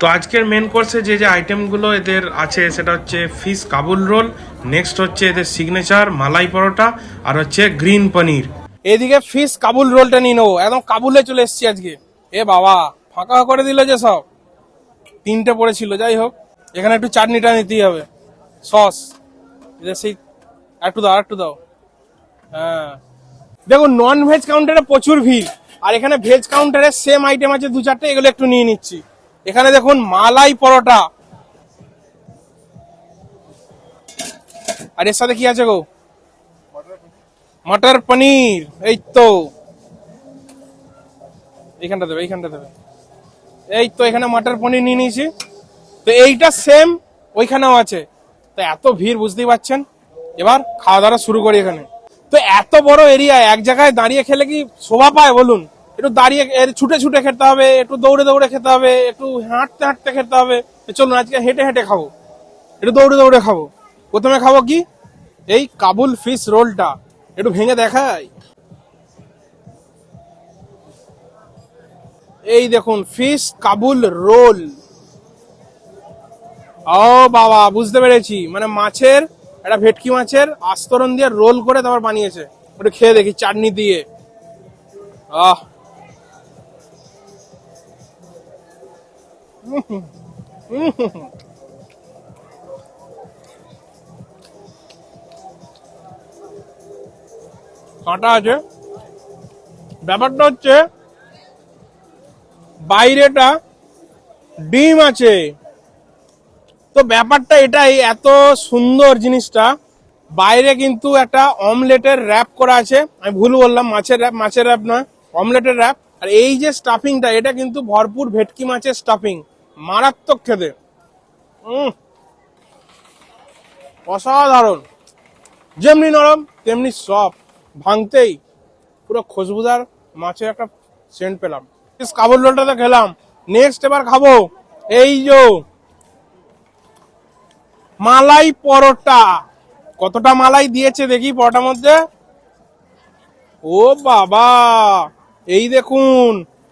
তো আজকের মেন কোর্সে যে যে আইটেমগুলো এদের আছে, সেটা হচ্ছে ফিশ কাবুল রোল নেক্সট হচ্ছে এদের সিগনেচার মালাই পরোটা আর হচ্ছে গ্রিন পনির এদিকে ফিশ কাবুল রোলটা নিয়ে নেব। একদম কাবুলে চলে এসেছি আজকে। এ বাবা, ফাঁকা করে দিল যে সব। তিনটে পড়েছিল, যাই হোক। এখানে একটু চাটনিটা নিতেই হবে। সস। সেই, একটু দাও একটু দাও। হ্যাঁ। দেখুন নন ভেজ কাউন্টারে প্রচুর ভিড়। আর এখানে ভেজ কাউন্টারে সেম আইটেম আছে দু চারটে এগুলো একটু নিয়ে নিচ্ছি। এখানে দেখুন মালাই পরোটা। আর এর সাথে কি আছে গো? মটর পনির, এই তো। এইখানটা দেবে এইখানটা দেবে। এই তো, এখানে মটর পনির নিয়ে নিয়েছি। তো এইটা সেম ওইখানেও আছে। তো এত ভিড়, বুঝতেই পারছেন? এবার খাওয়া দাওয়া শুরু করি এখানে। তো এত বড় এরিয়া এক জায়গায় দাঁড়িয়ে খেলে কি শোভা পায়, বলুন? একটু দাঁড়িয়ে ছুটে ছুটে খেতে হবে, একটু দৌড়ে দৌড়ে খেতে হবে, একটু হাঁটতে হাঁটতে খেতে হবে। চলুন, আজকে হেঁটে হেঁটে খাব। একটু দৌড়ে দৌড়ে খাব। প্রথমে খাব কি? এই কাবুল ফিশ রোলটা। একটু ভেঙে দেখাই। এই দেখুন, ফিশ কাবুল রোল। ও বাবা, বুঝতে পেরেছি। মানে মাছের, একটা ভেটকি মাছের আস্তরণ দিয়ে রোল করে তারপর বানিয়েছে। ওটা খেয়ে দেখি, চাটনি দিয়ে। আহ কাঁটা আছে। ব্যাপারটা হচ্ছে, বাইরেটা ডিম আছে। তো ব্যাপারটা এটাই, এত সুন্দর জিনিসটা। বাইরে কিন্তু একটা অমলেটের র্যাপ করা আছে। আমি ভুল বললাম, মাছের র্যাপ মাছের র্যাপ নয়, অমলেটের র্যাপ আর এই যে স্টাফিংটা এটা কিন্তু ভরপুর ভেটকি মাছের স্টাফিং মারাত্মক খেতে অসাধারণ। যেমনি নরম, তেমনি সফট। ভাঙতেই পুরো খুশবুদার মাছের একটা সেন্ট পেলাম। কাবুল রোলটা তো খেলাম। নেক্সট এবার খাব এই যে মালাই পরোটা। কতটা মালাই দিয়েছে দেখি পরোটার মধ্যে। ও বাবা! এই দেখুন,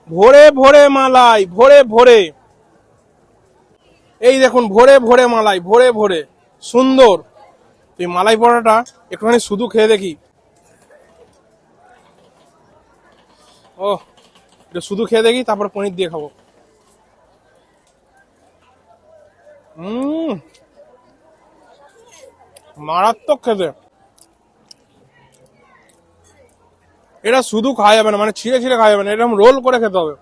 ভোরে ভোরে মালাই, ভোরে ভোরে। এই দেখুন, ভোরে ভোরে মালাই, ভোরে ভোরে। সুন্দর। তো এই মালাই পরোটা একটুখানি শুধু খেয়ে দেখি। ও এটা শুধু খেয়ে দেখি, তারপর পনির দিয়ে খাব। হুম মারাত্মক খেতে। এটা শুধু খাওয়া যাবে না মানে ছিঁড়ে ছিঁড়ে খাওয়া যাবে না, এরকম রোল করে খেতে হবে।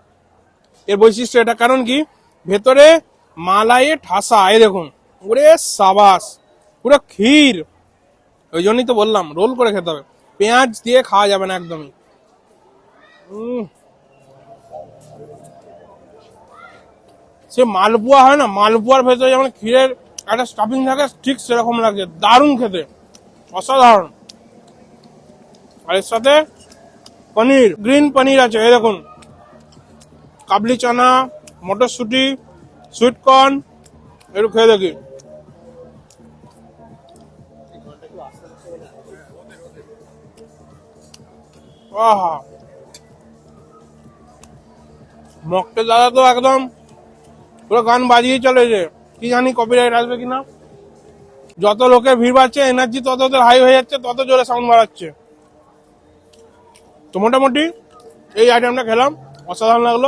এর বৈশিষ্ট্য এটা, কারণ কি? ভেতরে মালাইয়ে ঠাসা, এই দেখুন, ওরে সাবাস, পুরো ক্ষীর। ওই জন্যই তো বললাম, রোল করে খেতে হবে। পেঁয়াজ দিয়ে খাওয়া যাবে না একদমই। সে মালপোয়া হয় না, মালপোয়ার ভেতরে যেমন ক্ষীরের একটা স্টাফিং থাকে, ঠিক সেরকম লাগছে, দারুণ খেতে, অসাধারণ। আর এর সাথে পনির, গ্রিন পনির আছে, এই দেখুন। কাবলি চানা, মটরশুঁটি সুইট কর্ন একটু খেয়ে দেখি। আহা। মকটেল দাদা তো একদম পুরো গান বাজিয়ে চলেছে। কি জানি কপিরাইট আসবে কিনা। যত লোকের ভিড় বাড়ছে এনার্জি তত ওদের হাই হয়ে যাচ্ছে, তত জোরে সাউন্ড বাড়াচ্ছে। তো মোটামুটি এই আইটেমটা খেলাম। অসাধারণ লাগল।